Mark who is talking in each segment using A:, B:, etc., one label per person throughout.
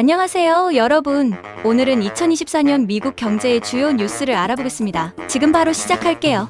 A: 안녕하세요, 여러분. 오늘은 2024년 미국 경제의 주요 뉴스를 알아보겠습니다. 지금 바로 시작할게요.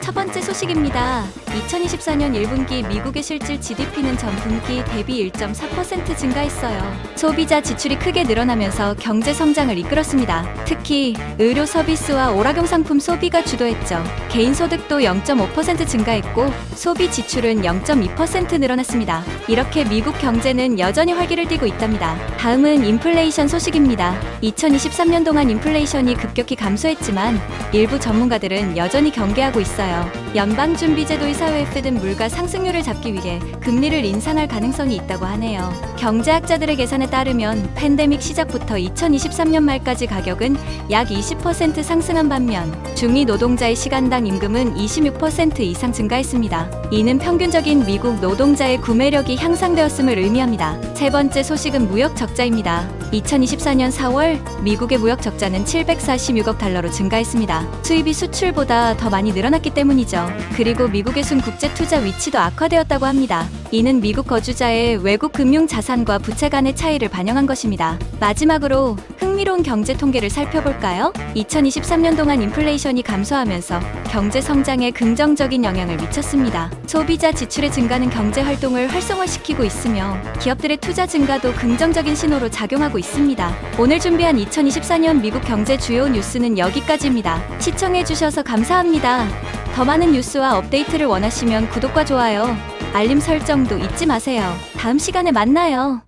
A: 첫 번째 소식입니다. 2024년 1분기 미국의 실질 GDP는 전분기 대비 1.4% 증가했어요. 소비자 지출이 크게 늘어나면서 경제 성장을 이끌었습니다. 특히 의료 서비스와 오락용 상품 소비가 주도했죠. 개인 소득도 0.5% 증가했고 소비 지출은 0.2% 늘어났습니다. 이렇게 미국 경제는 여전히 활기를 띠고 있답니다. 다음은 인플레이션 소식입니다. 2023년 동안 인플레이션이 급격히 감소했지만 일부 전문가들은 여전히 경계하고 있어요. 연방준비제도 이 사회 페드는 물가 상승률을 잡기 위해 금리를 인상할 가능성이 있다고 하네요. 경제학자들의 계산에 따르면 팬데믹 시작부터 2023년 말까지 가격은 약 20% 상승한 반면 중위 노동자의 시간당 임금은 26% 이상 증가했습니다. 이는 평균적인 미국 노동자의 구매력이 향상되었음을 의미합니다. 세 번째 소식은 무역 적자입니다. 2024년 4월 미국의 무역 적자는 746억 달러로 증가했습니다. 수입이 수출보다 더 많이 늘어났기 때문이죠. 그리고 미국의 순 국제 투자 위치도 악화되었다고 합니다. 이는 미국 거주자의 외국 금융 자산과 부채 간의 차이를 반영한 것입니다. 마지막으로 흥미로운 경제 통계를 살펴볼까요? 2023년 동안 인플레이션이 감소하면서 경제 성장에 긍정적인 영향을 미쳤습니다. 소비자 지출의 증가는 경제 활동을 활성화시키고 있으며 기업들의 투자 증가도 긍정적인 신호로 작용하고 있습니다. 오늘 준비한 2024년 미국 경제 주요 뉴스는 여기까지입니다. 시청해주셔서 감사합니다. 더 많은 뉴스와 업데이트를 원하시면 구독과 좋아요, 알림 설정도 잊지 마세요. 다음 시간에 만나요.